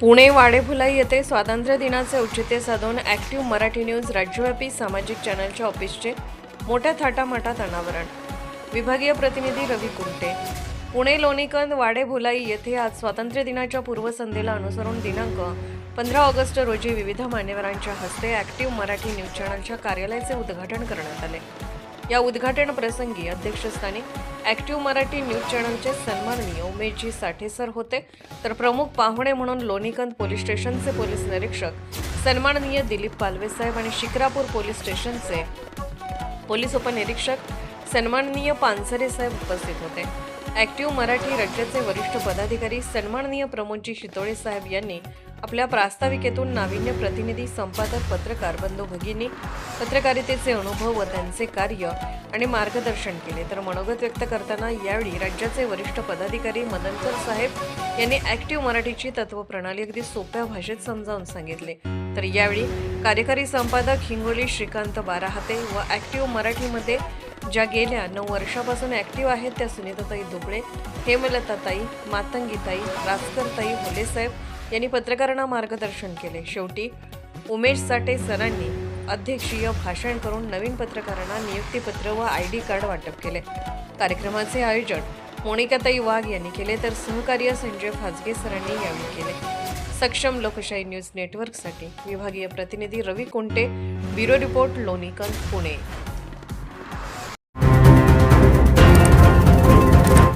पुणे वाडेफुलाई येथे स्वातंत्र्य दिनाचे औचित्य साधून ॲक्टिव्ह मराठी न्यूज राज्यव्यापी सामाजिक चॅनलच्या ऑफिसचे मोठ्या थाटामाटात अनावरण. विभागीय प्रतिनिधी रवी कुंटे. पुणे लोणीकंद वाडेभुलाई येथे आज स्वातंत्र्य दिनाच्या पूर्वसंध्येला अनुसरून दिनांक पंधरा ऑगस्ट रोजी विविध मान्यवरांच्या हस्ते ॲक्टिव्ह मराठी न्यूज चॅनलच्या कार्यालयाचे उद्घाटन करण्यात आले. या उद्घाटन प्रसंगी अध्यक्षस्थानी ॲक्टिव्ह मराठी न्यूज चॅनलचे सन्माननीय उमेशजी साठे सर होते. तर प्रमुख पाहुणे म्हणून लोणीकंद पोलीस स्टेशनचे पोलीस निरीक्षक सन्माननीय दिलीप पालवे साहेब आणि शिक्रापूर पोलीस स्टेशनचे पोलीस उपनिरीक्षक सन्माननीय पानसरे साहेब उपस्थित होते. ॲक्टिव्ह मराठी राज्याचे वरिष्ठ पदाधिकारी सन्माननीय प्रमोदजी शितोळे साहेब यांनी आपल्या प्रास्ताविकेतून नाविन्य प्रतिनिधी संपादक पत्रकार बंधू भगिनी पत्रकारितेचे अनुभव व त्यांचे कार्य आणि मार्गदर्शन केले. तर मनोगत व्यक्त करताना यावेळी राज्याचे वरिष्ठ पदाधिकारी मदनकर साहेब यांनी ॲक्टिव्ह मराठीची तत्वप्रणाली अगदी सोप्या भाषेत समजावून सांगितले. तर यावेळी कार्यकारी संपादक हिंगोली श्रीकांत बाराहाते व ॲक्टिव्ह मराठीमध्ये ज्या गेल्या नऊ वर्षापासून ॲक्टिव्ह आहेत त्या सुनीताताई दुबळे हेमलताताई मातंगीताई रासकरताई होलेसाहेब यांनी पत्रकारांना मार्गदर्शन केले. शेवटी उमेश साठे सरांनी अध्यक्षीय भाषण करून नवीन पत्रकारांना नियुक्तीपत्र व आय डी कार्ड वाटप केले. कार्यक्रमाचे आयोजन मोनिकाताई वाघ यांनी केले तर सहकार्य संजय फाजगे सरांनी यावेळी केले. सक्षम लोकशाही न्यूज नेटवर्कसाठी विभागीय प्रतिनिधी रवी कोंटे ब्युरो रिपोर्ट लोणीकंद पुणे.